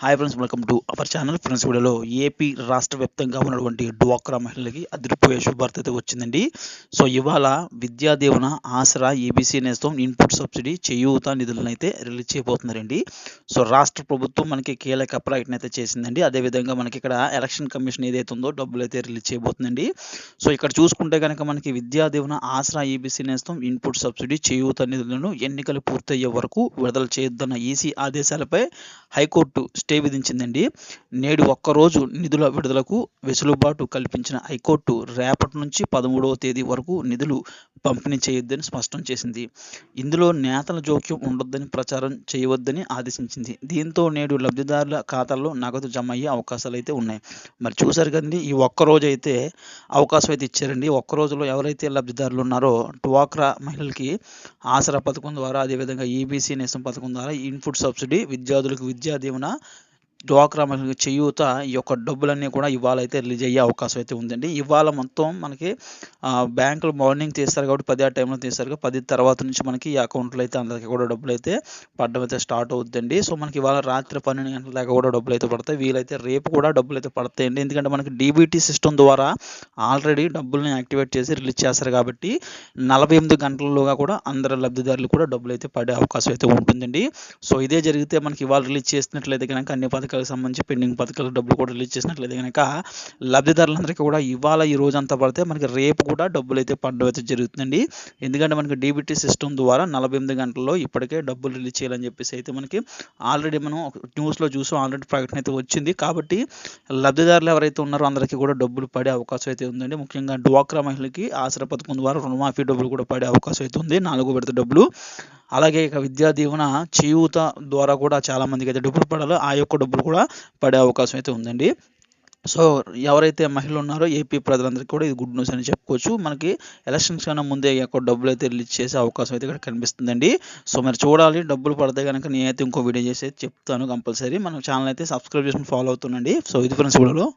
Hi friends welcome to our channel friends వీడియోలో AP రాష్ట్ర వ్యాప్తంగా ఉన్నటువంటి డ్వాక్రా మహిళలకి అదిరిపోయే శుభార్త అయితే వచ్చిందండి. సో ఇవాళ Vidya Deevena Aasara ABC Nestham input subsidy Cheyutha నిధులను అయితే రిలీజ్ చేయబోతున్నారండి. సో రాష్ట్ర ప్రభుత్వం మనకి కీలక ప్రకటన అయితే చేసిందండి. అదేవిధంగా మనకి ఇక్కడ ఎలక్షన్ కమిషన్ ఏదైతే ఉందో డబ్బులు అయితే రిలీజ్ చేయబోతుందండి. సో ఇక్కడ చూసుకుంటే కనుక మనకి Vidya Deevena Aasara ABC Nestham input subsidy Cheyutha నిధులను ఎన్నికలు పూర్తయ్యే వరకు విడుదల చేయొద్దన్న ఈసీ ఆదేశాలపై హైకోర్టు స్టే విధించిందండి. నేడు ఒక్కరోజు నిధుల విడుదలకు వెసులుబాటు కల్పించిన హైకోర్టు రేపటి నుంచి పదమూడవ తేదీ వరకు నిధులు పంపిణీ చేయొద్దని స్పష్టం చేసింది. ఇందులో నేతల జోక్యం ఉండొద్దని ప్రచారం చేయవద్దని ఆదేశించింది. దీంతో నేడు లబ్ధిదారుల ఖాతాల్లో నగదు జమ అయ్యే అవకాశాలు అయితే ఉన్నాయి. మరి చూసారు కదండి ఈ ఒక్క రోజు అయితే అవకాశం అయితే ఇచ్చారండి. ఒక్కరోజులో ఎవరైతే లబ్ధిదారులు ఉన్నారో డ్వాక్రా మహిళలకి ఆసరా పథకం ద్వారా అదేవిధంగా ఈబీసీ నేసం పథకం ద్వారా ఇన్పుట్ సబ్సిడీ విద్యార్థులకు విద్యా దీవెన డ్వాక్రా మహిళలకు చేయూత ఈ యొక్క డబ్బులన్నీ కూడా ఇవాళ అయితే రిలీజ్ అయ్యే అవకాశం అయితే ఉందండి. ఇవాళ మొత్తం మనకి బ్యాంకులు మార్నింగ్ తీస్తారు కాబట్టి పది ఆ టైంలో తీస్తారు కాబట్టి పది తర్వాత నుంచి మనకి ఈ అకౌంట్లో అయితే అందరికీ కూడా డబ్బులు అయితే పడడం అయితే స్టార్ట్ అవుతుందండి. సో మనకి ఇవాళ రాత్రి పన్నెండు గంటల దాకా కూడా డబ్బులు అయితే పడతాయి. వీలైతే రేపు కూడా డబ్బులు అయితే పడతాయండి. ఎందుకంటే మనకి డీబీటీ సిస్టమ్ ద్వారా ఆల్రెడీ డబ్బుల్ని యాక్టివేట్ చేసి రిలీజ్ చేస్తారు కాబట్టి నలభై ఎనిమిది గంటలలోగా కూడా అందరు లబ్ధిదారులు కూడా డబ్బులు అయితే పడే అవకాశం అయితే ఉంటుందండి. సో ఇదే జరిగితే మనకి ఇవాళ రిలీజ్ చేసినట్లయితే కనుక అన్ని పథకాలకు సంబంధించి పెండింగ్ పథకాలు డబ్బులు కూడా రిలీజ్ చేసినట్లయితే కనుక లబ్ధిదారులందరికీ కూడా ఇవాళ ఈ రోజు అంతా పడితే మనకి రేపు కూడా డబ్బులు అయితే పడడం అయితే జరుగుతుందండి. ఎందుకంటే మనకి డీబీటీ సిస్టమ్ ద్వారా నలభై ఎనిమిది గంటల్లో ఇప్పటికే డబ్బులు రిలీజ్ చేయాలని చెప్పేసి అయితే మనకి ఆల్రెడీ మనం న్యూస్లో చూసాం ఆల్రెడీ ప్రకటన అయితే వచ్చింది. కాబట్టి లబ్ధిదారులు ఎవరైతే ఉన్నారో అందరికీ కూడా డబ్బులు పడే అవకాశం అయితే ఉందండి. ముఖ్యంగా డ్వాక్రా మహిళకి ఆసరా పథకం ద్వారా రుణమాఫీ డబ్బులు కూడా పడే అవకాశం అయితే ఉంది. నాలుగో విడత డబ్బులు. అలాగే ఇక విద్యా దీవెన చేయూత ద్వారా కూడా చాలా మందికి అయితే డబ్బులు పడాలో ఆ యొక్క డబ్బులు కూడా పడే అవకాశం అయితే ఉందండి. సో ఎవరైతే మహిళలు ఉన్నారో ఏపీ ప్రజలందరికీ కూడా ఇది గుడ్ న్యూస్ అని చెప్పుకోవచ్చు. మనకి ఎలక్షన్స్ కన్నా ముందే ఈ డబ్బులు అయితే రిలీజ్ చేసే అవకాశం అయితే ఇక్కడ కనిపిస్తుందండి. సో మరి చూడాలి డబ్బులు పడితే కనుక నేనైతే ఇంకో వీడియో చేసి చెప్తాను కంపల్సరీ. మన ఛానల్ అయితే సబ్స్క్రైబ్ చేసుకుని ఫాలో అవుతుండండి. సో ఇది ఫ్రెండ్స్ వీడియోలో.